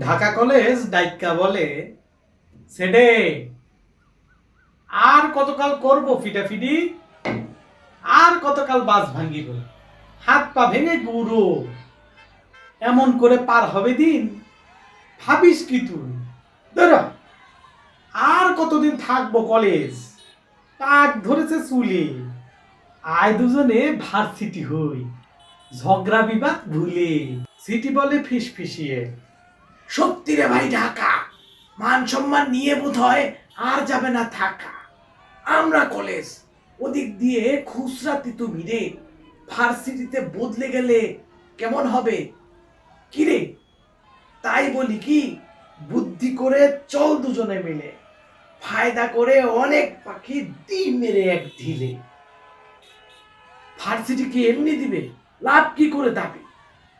Dhaka college ডাইকা বলে, সেডে। আর কতকাল করব ফিটাফিটি? আর কতকাল বাস ভাঙ্গিব? হাত পা ভেঙে গুঁড়ো। এমন করে পার হবে দিন, ভাবিস কি তুই? ধরো, আর কতদিন থাকব কলেজ? পাক ধরেছে চুলে। আয় দুজনে ভার্সিটি হই, ঝগড়া বিবাদ ভুলে। সিটি বলে ফিস ফিসিয়ে। সত্যি রে ভাই ঢাকা। মান সম্মান নিয়ে বোধ হয় আর যাবে না থাকা। আমরা কলেজ, ওদিক দিয়ে খুচরা তিতু ভিড়ে, ভার্সিটিতে বদলে গেলে কেমন হবে? কি রে তাই বলি কি, বুদ্ধি করে চল দুজনে মিলে। ফায়দা করে অনেক পাখি দিন মেরে এক ঢিলে। ভার্সিটি কি এমনি দিবে? লাভ কি করে দাবি?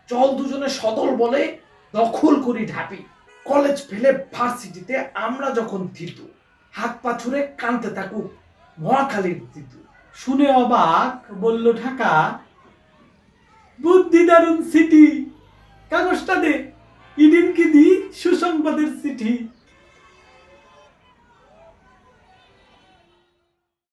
চল দুজনে সদল বলে দখল করি ঢাপি। কলেজ ফেলে ভার্সিটিতে আমরা যখন থিতু, হাত পা কানতে থাকুক মহাখালীর থিতু। শুনে অবাক বলল ঢাকা, বুদ্ধি দারুণ সিটি, কাগজটা দে, ইডিন কি দি সুসংবাদের চিঠি।